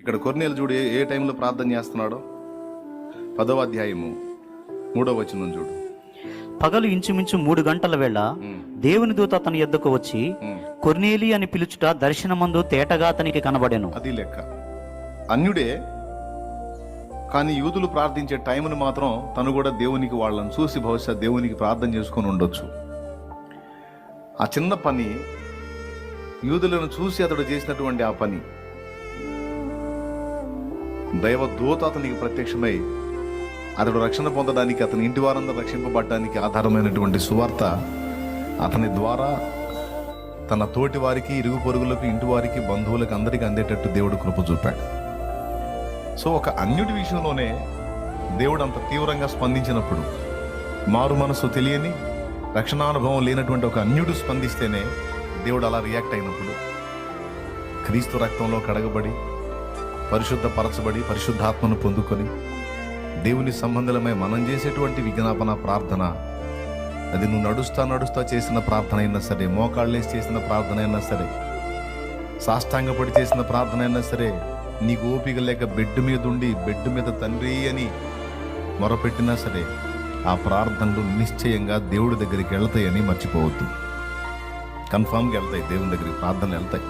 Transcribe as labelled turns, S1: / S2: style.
S1: ఇక్కడ కొన్నేళ్ళు చూడు ఏ- టైంలో ప్రార్థన చేస్తున్నాడో? పదవ అధ్యాయము మూడవ వచనం చూడు.
S2: పగలు ఇంచుమించు మూడు గంటల వేళ దేవుని దూత అతని యొద్దకు వచ్చి. కొర్నేలి అని పిలుచుట దర్శనమందు తేటగా అతనికి కనబడెను.
S1: అది లెక్క. అన్యుడే కానీ యూదులు ప్రార్థించే టైంని మాత్రం తను కూడా దేవునికి వాళ్ళని చూసి బహుశా దేవునికి ప్రార్థన చేసుకొని ఉండొచ్చు. ఆ చిన్న పని యూదులను చూసి అతడు చేసినటువంటి ఆ పని. దైవ దూత అతనికి ప్రత్యక్షమై అతడు రక్షణ పొందడానికి అతని ఇంటి వారందరూ రక్షింపబడడానికి ఆధారమైనటువంటి సువార్త అతని ద్వారా తన తోటి వారికి ఇరుగు పొరుగులకు ఇంటి వారికి బంధువులకు అందరికీ అందేటట్టు దేవుడు కృప చూపాడు. సో ఒక అన్యుడి విషయంలోనే దేవుడు అంత తీవ్రంగా స్పందించినప్పుడు మారు మనసు తెలియని రక్షణానుభవం లేనటువంటి ఒక అన్యుడు స్పందిస్తేనే దేవుడు అలా రియాక్ట్ అయినప్పుడు క్రీస్తు రక్తంలో కడగబడి పరిశుద్ధపరచబడి పరిశుద్ధాత్మను పొందుకొని దేవుని సంబంధులమై మనం చేసేటువంటి విజ్ఞాపన ప్రార్థన అది నువ్వు నడుస్తా నడుస్తా చేసిన ప్రార్థన అయినా సరే మోకాళ్ళేసి చేసిన ప్రార్థన అయినా సరే సాష్టాంగపడి చేసిన ప్రార్థన అయినా సరే నీకు ఓపిక లేక బెడ్ మీద ఉండి బెడ్ మీద తండ్రి అని మొరపెట్టినా సరే ఆ ప్రార్థనలు నిశ్చయంగా దేవుడి దగ్గరికి వెళ్తాయని మర్చిపోవద్దు. కన్ఫామ్గా వెళ్తాయి దేవుని దగ్గరికి ప్రార్థనలు వెళ్తాయి.